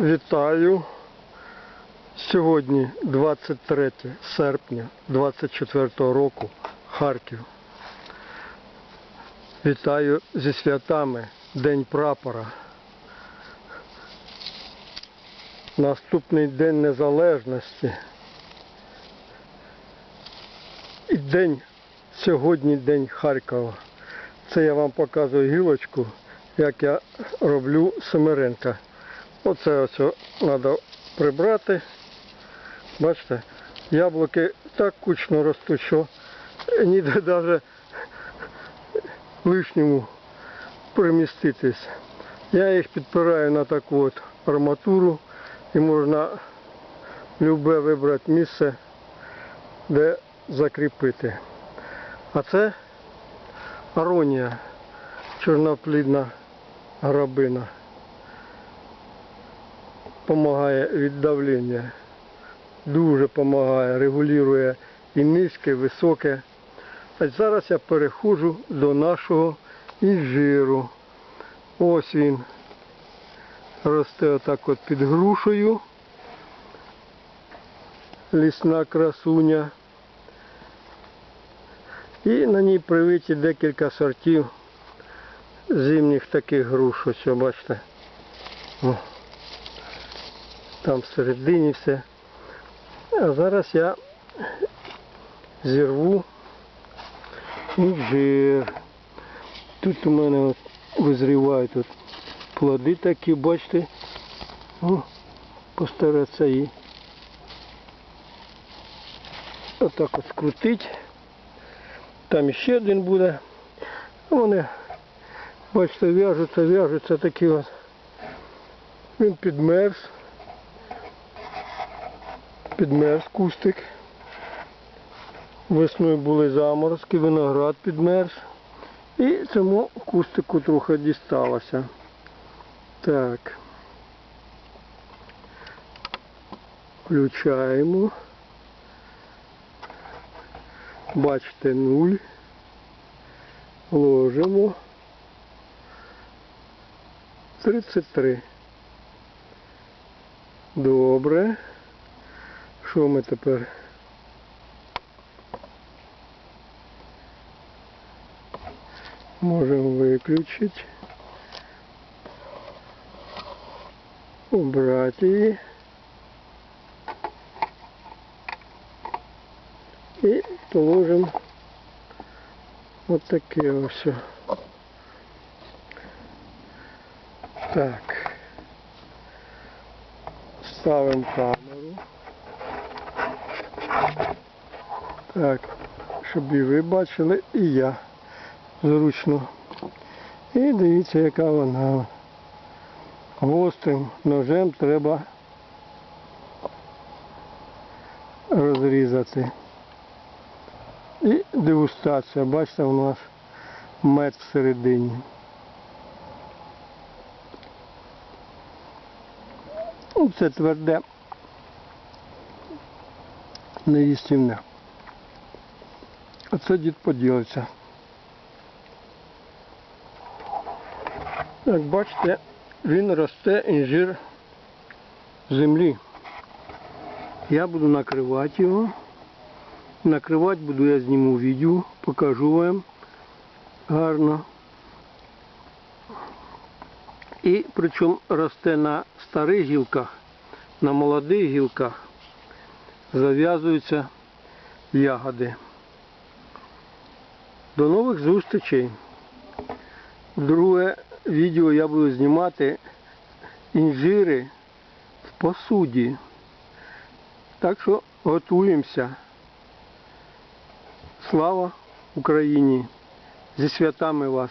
Вітаю. Сьогодні 23 серпня 24 року Харків. Вітаю зі святами День прапора. Наступний День Незалежності. І день, сьогодні День Харкова. Це я вам показую гілочку, як я роблю Семеренка. Оце ось треба прибрати. Бачите, яблуки так кучно ростуть, що ніде навіть лишньому приміститись. Я їх підпираю на таку от арматуру і можна любе вибрати місце, де закріпити. А це аронія, чорноплідна грабина. Помагає від давлення. Дуже допомагає, регулює і низьке, і високе. А зараз я переходжу до нашого інжиру. Ось він росте отак от під грушею. Лісна красуня. І на ній привиті декілька сортів зимніх таких груш. Ось, бачите. О. Там всередині все. А зараз я зірву інжир. Тут у мене от визрівають тут плоди такі, бачите. О, постаратися її отак от скрутить. Там ще один буде. Вони, бачите, в'яжуться, в'яжуться такі от. Він підмерз. Підмерз кустик. Весною були заморозки, виноград підмерз. І цьому кустику трохи дісталося. Так. Включаємо. Бачите, нуль. Ложимо. 33. Добре. Що ми тепер? Можемо виключити. Убрати її. І положимо от таке ось. Так. Ставимо камеру. Так, щоб і ви бачили, і я зручно. І дивіться, яка вона. Гострим ножем треба розрізати. І дегустація. Бачите, у нас мед всередині. Ну, Це тверде, неїстівне. А це дід поділиться. Як бачите, він росте інжир землі. Я буду накривати його. Накривати буду я зніму відео, покажу вам гарно. І причому росте на старих гілках, на молодих гілках зав'язуються ягоди. До нових зустрічей. Друге відео я буду знімати інжири в посуді. Так що готуємося. Слава Україні! Зі святами вас!